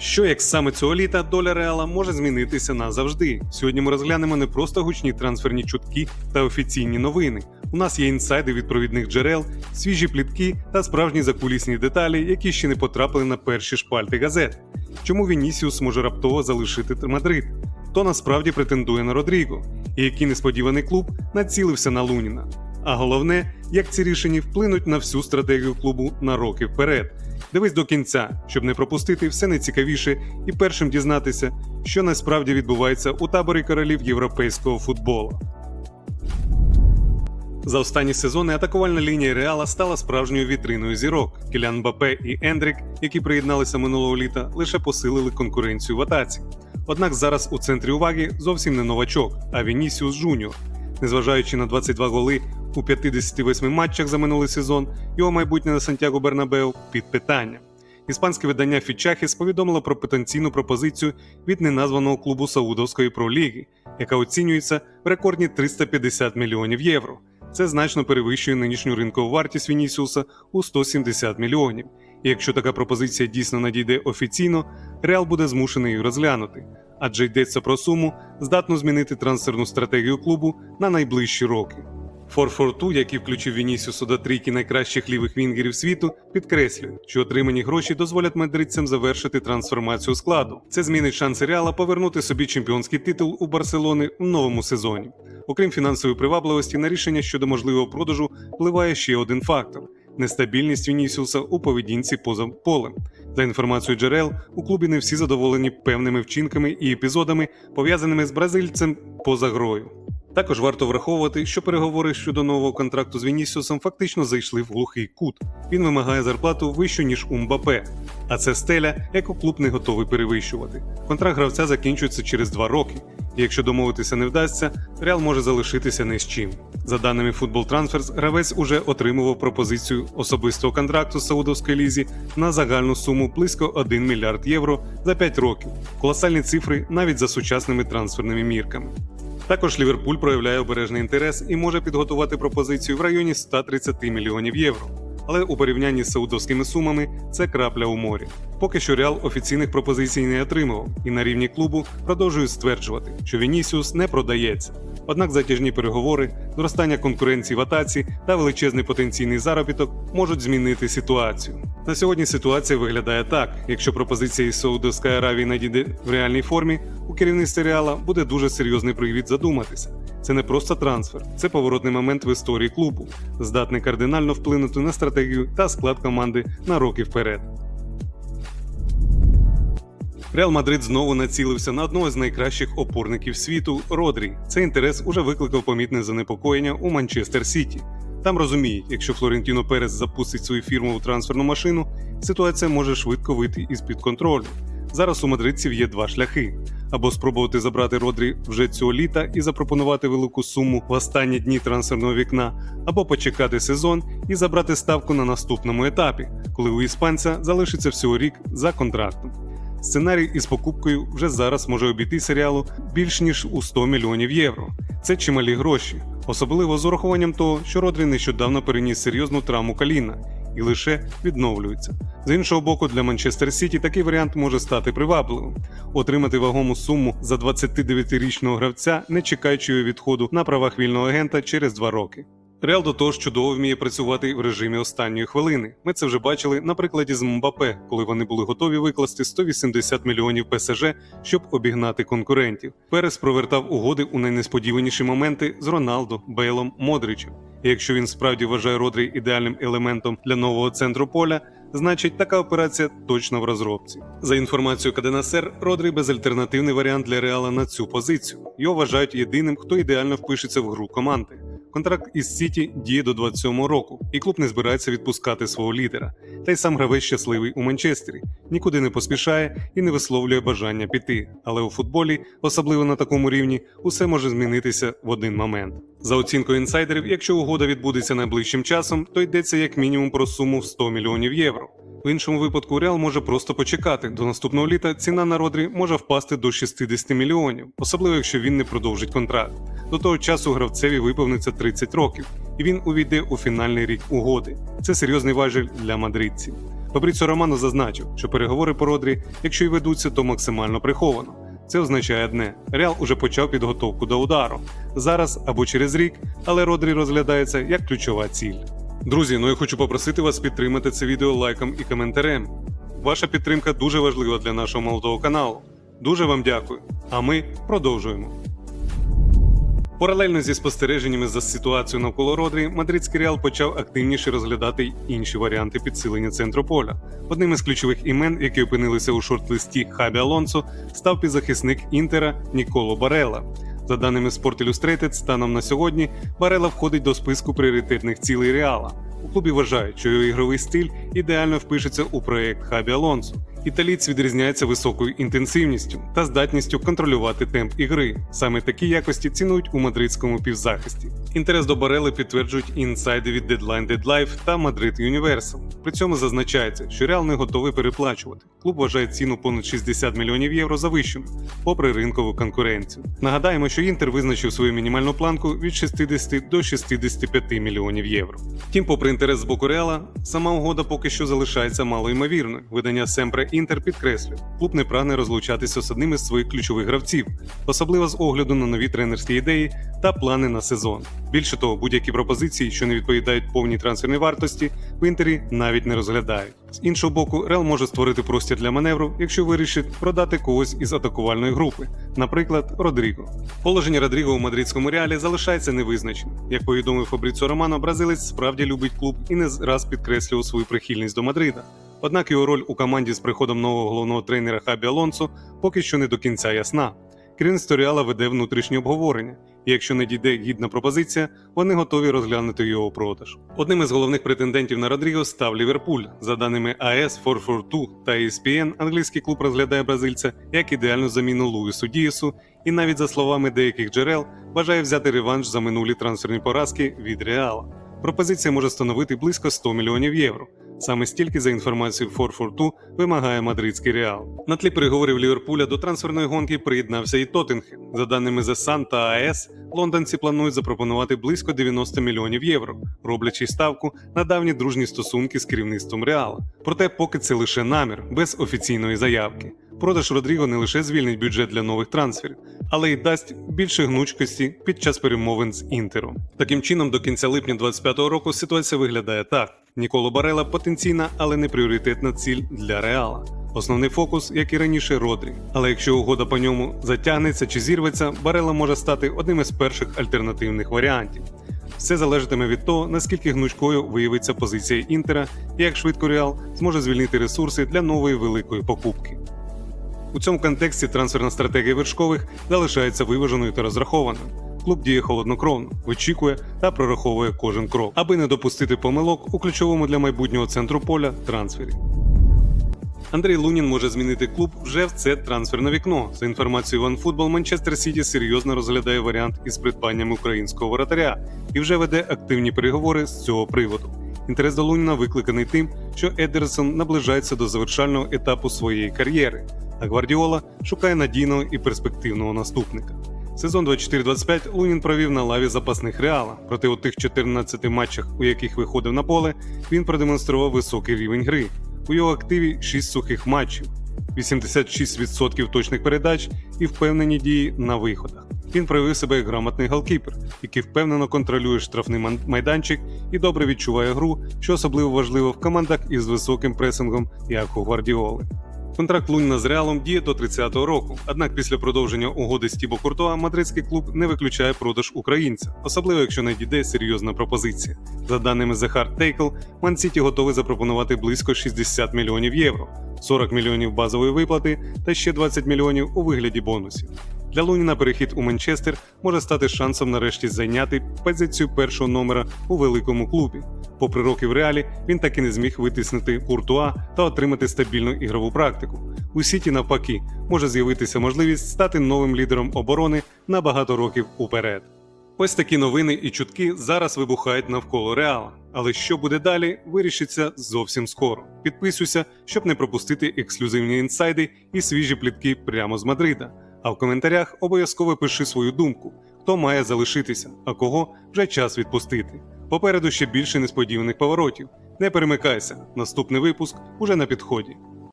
Що як саме цього літа доля Реала може змінитися назавжди? Сьогодні ми розглянемо не просто гучні трансферні чутки та офіційні новини. У нас є інсайди від провідних джерел, свіжі плітки та справжні закулісні деталі, які ще не потрапили на перші шпальти газет. Чому Вінісіус може раптово залишити Мадрид? Хто насправді претендує на Родріго? І який несподіваний клуб націлився на Луніна? А головне, як ці рішення вплинуть на всю стратегію клубу на роки вперед. Дивись до кінця, щоб не пропустити все найцікавіше і першим дізнатися, що насправді відбувається у таборі королів європейського футболу. За останні сезони атакувальна лінія Реала стала справжньою вітриною зірок. Кілян Мбапе і Ендрік, які приєдналися минулого літа, лише посилили конкуренцію в атаці. Однак зараз у центрі уваги зовсім не новачок, а Вінісіус Жуніор. Незважаючи на 22 голи у 58 матчах за минулий сезон, його майбутнє на Сантьяго Бернабеу під питанням. Іспанське видання Фічахіс повідомило про потенційну пропозицію від неназваного клубу Саудовської проліги, яка оцінюється в рекордні 350 мільйонів євро. Це значно перевищує нинішню ринкову вартість Вінісіуса у 170 мільйонів. І якщо така пропозиція дійсно надійде офіційно, Реал буде змушений її розглянути, адже йдеться про суму, здатну змінити трансферну стратегію клубу на найближчі роки. 442, який включив Вінісіуса до трійки найкращих лівих вінгерів світу, підкреслює, що отримані гроші дозволять мадридцям завершити трансформацію складу. Це змінить шанси Реала повернути собі чемпіонський титул у Барселони в новому сезоні. Окрім фінансової привабливості, на рішення щодо можливого продажу впливає ще один фактор. Нестабільність Вінісіуса у поведінці поза полем. За інформацією джерел, у клубі не всі задоволені певними вчинками і епізодами, пов'язаними з бразильцем поза грою. Також варто враховувати, що переговори щодо нового контракту з Вінісіусом фактично зайшли в глухий кут. Він вимагає зарплату вищу ніж у Мбапе, а це стеля, яку клуб не готовий перевищувати. Контракт гравця закінчується через два роки. І якщо домовитися не вдасться, Реал може залишитися не з чим. За даними Football Transfers, гравець уже отримував пропозицію особистого контракту з Саудовської лізі на загальну суму близько 1 мільярд євро за 5 років. Колосальні цифри навіть за сучасними трансферними мірками. Також Ліверпуль проявляє обережний інтерес і може підготувати пропозицію в районі 130 мільйонів євро. Але у порівнянні з саудовськими сумами це крапля у морі. Поки що Реал офіційних пропозицій не отримував, і на рівні клубу продовжують стверджувати, що Вінісіус не продається. Однак затяжні переговори, зростання конкуренції в атаці та величезний потенційний заробіток можуть змінити ситуацію. На сьогодні ситуація виглядає так: якщо пропозиція із Саудовської Аравії надійде в реальній формі, керівництві Реала буде дуже серйозний привід задуматися. Це не просто трансфер, це поворотний момент в історії клубу, здатний кардинально вплинути на стратегію та склад команди на роки вперед. Реал Мадрид знову націлився на одного з найкращих опорників світу Родрі. Цей інтерес уже викликав помітне занепокоєння у Манчестер Сіті. Там розуміють, якщо Флорентіно Перес запустить свою фірму у трансферну машину, ситуація може швидко вийти із під контролю. Зараз у мадридців є два шляхи: або спробувати забрати Родрі вже цього літа і запропонувати велику суму в останні дні трансферного вікна, або почекати сезон і забрати ставку на наступному етапі, коли у іспанця залишиться всього рік за контрактом. Сценарій із покупкою вже зараз може обійти серіалу більш ніж у 100 мільйонів євро. Це чималі гроші, особливо з урахуванням того, що Родрі нещодавно переніс серйозну травму коліна і лише відновлюється. З іншого боку, для Манчестер Сіті такий варіант може стати привабливим отримати вагому суму за 29-річного гравця, не чекаючи його відходу на правах вільного агента через два роки. Реал до того ж чудово вміє працювати в режимі останньої хвилини. Ми це вже бачили на прикладі з Мбапе, коли вони були готові викласти 180 мільйонів ПСЖ, щоб обігнати конкурентів. Перес провертав угоди у найнесподіваніші моменти з Роналдо, Бейлом, Модричем. І якщо він справді вважає Родрі ідеальним елементом для нового центру поля, значить така операція точно в розробці. За інформацією Каденасер, Родрі безальтернативний варіант для Реала на цю позицію. Його вважають єдиним, хто ідеально впишеться в гру команди. Контракт із Сіті діє до 27-го року, і клуб не збирається відпускати свого лідера. Та й сам гравець щасливий у Манчестері, нікуди не поспішає і не висловлює бажання піти. Але у футболі, особливо на такому рівні, усе може змінитися в один момент. За оцінкою інсайдерів, якщо угода відбудеться найближчим часом, то йдеться як мінімум про суму в 100 мільйонів євро. В іншому випадку Реал може просто почекати. До наступного літа ціна на Родрі може впасти до 60 мільйонів, особливо якщо він не продовжить контракт. До того часу гравцеві виповниться 30 років, і він увійде у фінальний рік угоди. Це серйозний важіль для мадридців. Фабріцо Романо зазначив, що переговори по Родрі, якщо й ведуться, то максимально приховано. Це означає одне: Реал уже почав підготовку до удару. Зараз або через рік, але Родрі розглядається як ключова ціль. Друзі, ну я хочу попросити вас підтримати це відео лайком і коментарем. Ваша підтримка дуже важлива для нашого молодого каналу. Дуже вам дякую. А ми продовжуємо. Паралельно зі спостереженнями за ситуацією навколо Родрі, мадридський Реал почав активніше розглядати інші варіанти підсилення центру поля. Одним із ключових імен, які опинилися у шорт-листі Хабі Алонсо, став підзахисник Інтера Ніколо Барела. За даними Sport Illustrated, станом на сьогодні Барела входить до списку пріоритетних цілей Реала. У клубі вважають, що його ігровий стиль ідеально впишеться у проект Хабі Алонсо. Італієць відрізняється високою інтенсивністю та здатністю контролювати темп ігри. Саме такі якості цінують у мадридському півзахисті. Інтерес до Барели підтверджують інсайди від Deadline Deadlife та Madrid Universal. При цьому зазначається, що Реал не готовий переплачувати. Клуб вважає ціну понад 60 мільйонів євро завищеною, попри ринкову конкуренцію. Нагадаємо, що Інтер визначив свою мінімальну планку від 60 до 65 мільйонів євро. Втім, попри інтерес з боку Реала, сама угода поки що залишається малоймовірною. Видання Семпре Інтер підкреслює, клуб не прагне розлучатися з одним із своїх ключових гравців, особливо з огляду на нові тренерські ідеї та плани на сезон. Більше того, будь-які пропозиції, що не відповідають повній трансферній вартості, в інтері навіть не розглядають. З іншого боку, Реал може створити простір для маневру, якщо вирішить продати когось із атакувальної групи, наприклад, Родріго. Положення Родріго у мадридському реалі залишається невизначеним. Як повідомив Фабріцо Романо, бразилець справді любить клуб і не раз підкреслював свою прихильність до Мадрида. Однак його роль у команді з приходом нового головного тренера Хабі Алонсо поки що не до кінця ясна. Керівництво Реала веде внутрішнє обговорення, і якщо не дійде гідна пропозиція, вони готові розглянути його продаж. Одним із головних претендентів на Родріго став Ліверпуль. За даними AS 442 та ESPN, англійський клуб розглядає бразильця як ідеальну заміну Луїсу Дієсу, і навіть за словами деяких джерел бажає взяти реванш за минулі трансферні поразки від Реала. Пропозиція може становити близько 100 мільйонів євро. Саме стільки за інформацією 442 вимагає мадридський реал. На тлі переговорів Ліверпуля до трансферної гонки приєднався і Тоттенхем. За даними The Sun та АЕС, лондонці планують запропонувати близько 90 мільйонів євро, роблячи ставку на давні дружні стосунки з керівництвом Реала. Проте, поки це лише намір, без офіційної заявки. Продаж Родріго не лише звільнить бюджет для нових трансферів, але й дасть більше гнучкості під час перемовин з Інтером. Таким чином, до кінця липня 2025 року ситуація виглядає так: Ніколо Барела потенційна, але не пріоритетна ціль для Реала. Основний фокус, як і раніше, Родрі. Але якщо угода по ньому затягнеться чи зірветься, Барела може стати одним із перших альтернативних варіантів. Все залежатиме від того, наскільки гнучкою виявиться позиція Інтера і як швидко Реал зможе звільнити ресурси для нової великої покупки. У цьому контексті трансферна стратегія вершкових залишається виваженою та розрахованою. Клуб діє холоднокровно, вичікує та прораховує кожен крок, аби не допустити помилок у ключовому для майбутнього центру поля трансфері. Андрій Лунін може змінити клуб вже в це трансферне вікно. За інформацією OneFootball, Манчестер Сіті серйозно розглядає варіант із придбанням українського воротаря і вже веде активні переговори з цього приводу. Інтерес до Луніна викликаний тим, що Едерсон наближається до завершального етапу своєї кар'єри, а Гвардіола шукає надійного і перспективного наступника. Сезон 24-25 Лунін провів на лаві запасних реала, проте у тих 14 матчах, у яких виходив на поле, він продемонстрував високий рівень гри. У його активі 6 сухих матчів, 86% точних передач і впевнені дії на виходах. Він проявив себе як грамотний голкіпер, який впевнено контролює штрафний майданчик і добре відчуває гру, що особливо важливо в командах із високим пресингом, як у Гвардіоли. Контракт Луніна з Реалом діє до 30-го року. Однак після продовження угоди з Тібо Куртуа мадридський клуб не виключає продаж українця, особливо якщо надійде серйозна пропозиція. За даними The Hard Tackle, Ман Сіті готовий запропонувати близько 60 мільйонів євро, 40 мільйонів базової виплати та ще 20 мільйонів у вигляді бонусів. Для Луніна перехід у Манчестер може стати шансом нарешті зайняти позицію першого номера у великому клубі. Попри роки в реалі, він так і не зміг витиснути Куртуа та отримати стабільну ігрову практику. У Сіті, навпаки, може з'явитися можливість стати новим лідером оборони на багато років уперед. Ось такі новини і чутки зараз вибухають навколо реала. Але що буде далі, вирішиться зовсім скоро. Підписуйся, щоб не пропустити ексклюзивні інсайди і свіжі плітки прямо з Мадрида. А в коментарях обов'язково пиши свою думку, хто має залишитися, а кого вже час відпустити. Попереду ще більше несподіваних поворотів. Не перемикайся, наступний випуск уже на підході.